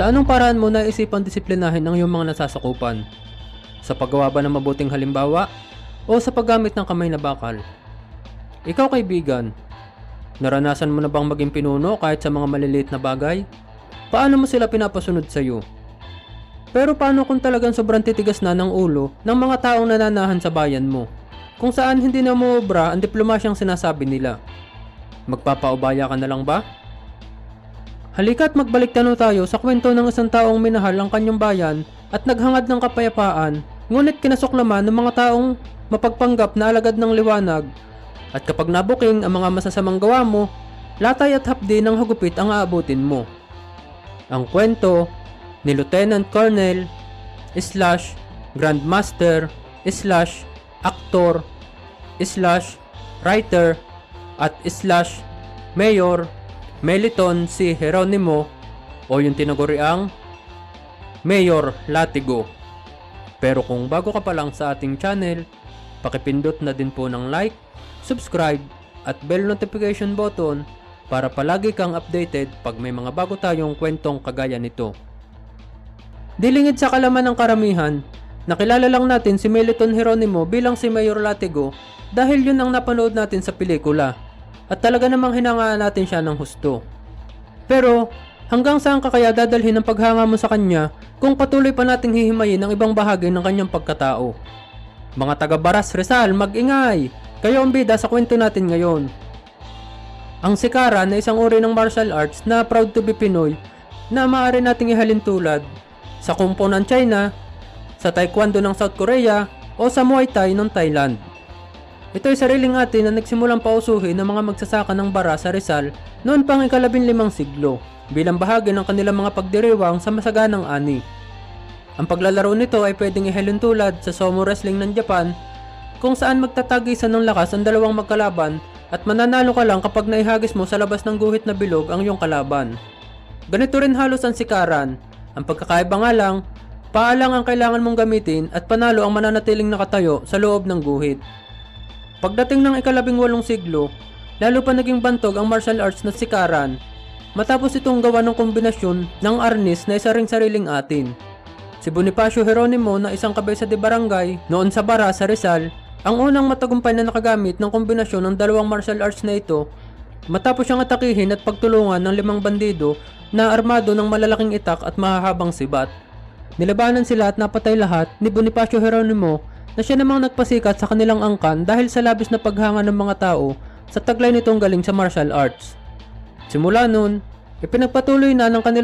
Sa anong paraan mo naisipang disiplinahin ang iyong mga nasasakupan? Sa paggawa ba ng mabuting halimbawa? O sa paggamit ng kamay na bakal? Ikaw kaibigan, naranasan mo na bang maging pinuno kahit sa mga maliliit na bagay? Paano mo sila pinapasunod sa iyo? Pero paano kung talagang sobrang titigas na ng ulo ng mga taong nananahan sa bayan mo? Kung saan hindi na umuobra ang diplomasyang sinasabi nila? Magpapaubaya ka na lang ba? Halika't magbalik tanaw tayo sa kwento ng isang taong minahal ang kanyang bayan at naghangad ng kapayapaan, ngunit kinasuklaman ng mga taong mapagpanggap na alagad ng liwanag. At kapag nabuking ang mga masasamang gawa mo, latay at hapdi ng hagupit ang aabutin mo. Ang kwento ni Lieutenant Colonel slash Grandmaster slash Actor slash Writer at slash Mayor Meliton si Jeronimo o yung tinaguriang Mayor Latigo. Pero kung bago ka pa lang sa ating channel, pakipindot na din po ng like, subscribe at bell notification button para palagi kang updated pag may mga bago tayong kwentong kagaya nito. Dilingid sa kalaman ng karamihan, nakilala lang natin si Meliton Jeronimo bilang si Mayor Latigo dahil yun ang napanood natin sa pelikula at talaga namang hinangaan natin siya ng husto. Pero hanggang saan ka kaya dadalhin ang paghanga mo sa kanya kung patuloy pa nating hihimayin ang ibang bahagi ng kanyang pagkatao? Mga taga Baras Rizal, mag-ingay! Kayo ang bida sa kwento natin ngayon. Ang sikara na isang uri ng martial arts na proud to be Pinoy na maaari nating ihalin tulad sa Fu ng China, sa Taekwondo ng South Korea o sa Muay Thai ng Thailand. Ito ay sariling atin na nagsimulang pausuhin ng mga magsasaka ng bara sa Rizal noon pang ikalabing limang siglo bilang bahagi ng kanilang mga pagdiriwang sa masaganang ani. Ang paglalaro nito ay pwedeng ihalin tulad sa sumo wrestling ng Japan kung saan magtatagisan ng lakas ang dalawang magkalaban at mananalo ka lang kapag naihagis mo sa labas ng guhit na bilog ang iyong kalaban. Ganito rin halos ang sikaran. Ang pagkakaiba nga lang, paalang ang kailangan mong gamitin at panalo ang mananatiling nakatayo sa loob ng guhit. Pagdating ng ikalabing walong siglo, lalo pa naging bantog ang martial arts na sikaran matapos itong gawa ng kombinasyon ng arnis na isa ring sariling atin. Si Bonifacio Jeronimo na isang kabesa de barangay noon sa Bara sa Rizal ang unang matagumpay na nakagamit ng kombinasyon ng dalawang martial arts na ito matapos siyang atakihin at pagtulungan ng limang bandido na armado ng malalaking itak at mahahabang sibat. Nilabanan sila at napatay lahat ni Bonifacio Jeronimo na siya namang nagpasikat sa kanilang angkan dahil sa labis na paghanga ng mga tao sa taglay nitong galing sa martial arts. Simula noon, ipinagpatuloy na ng kanilang